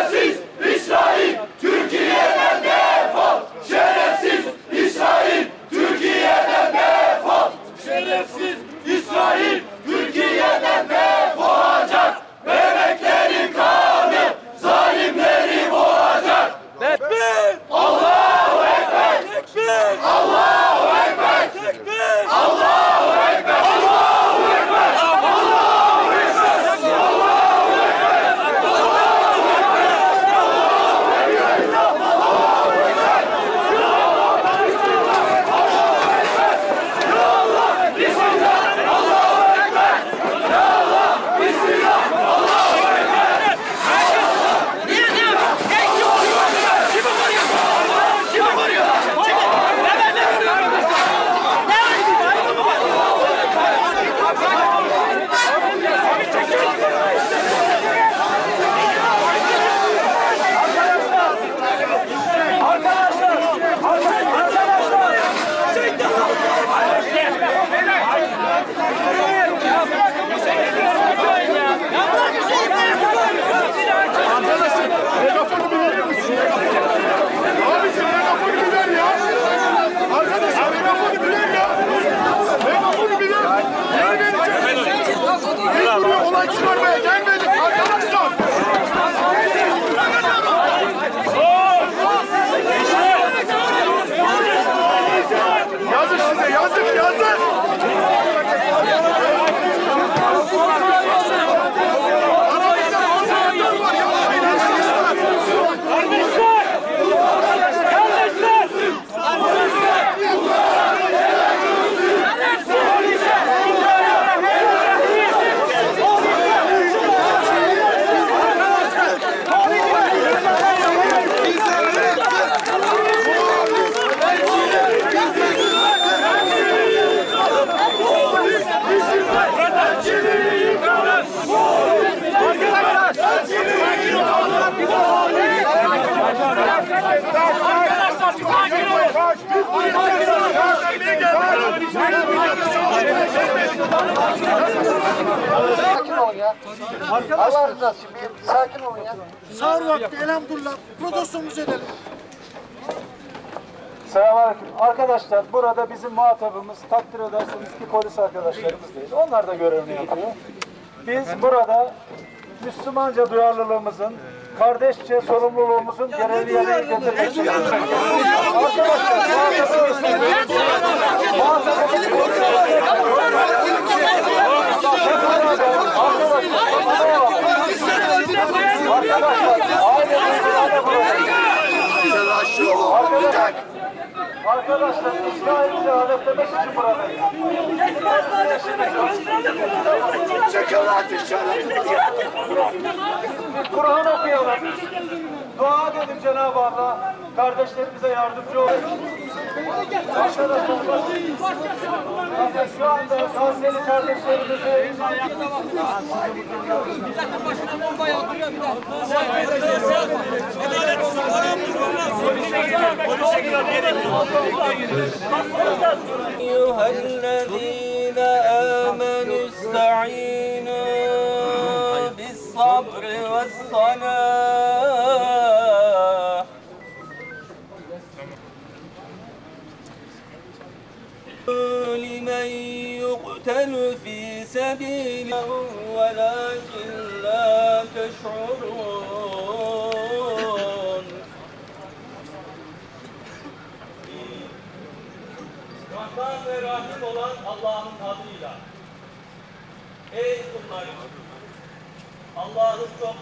Assis! Você é criança? Sakin olun ya. Allah rızası için bir sakin olun ya. Sağır vakti elhamdülillah protestomuzu edelim. Selamünaleyküm. Arkadaşlar burada bizim muhatabımız takdir ederseniz ki polis arkadaşlarımız değil. Onlar da görevini yapıyor. Biz burada Müslümanca duyarlılığımızın, kardeşçe sorumluluğumuzun görevini yerine getirmek için. Arkadaşlar Arkadaşlar, arkadaşlar İsrail'i lanetlemek için buradayız. Çıkın lan dışarı. Kur'an okuyalım. Dua edelim Cenab-ı Allah. Kardeşlerimize yardımcı olun. Arkadaşlar, bakın şu anda Gazze'li kardeşlerimizi أيها الذين آمنوا استعينوا بالصبر والصلاة لمن يقتل في سبيله ولكن لا تشعرون Rahman ve Rahim olan Allah'ın adıyla. Ey kullarım! Allah'ın çok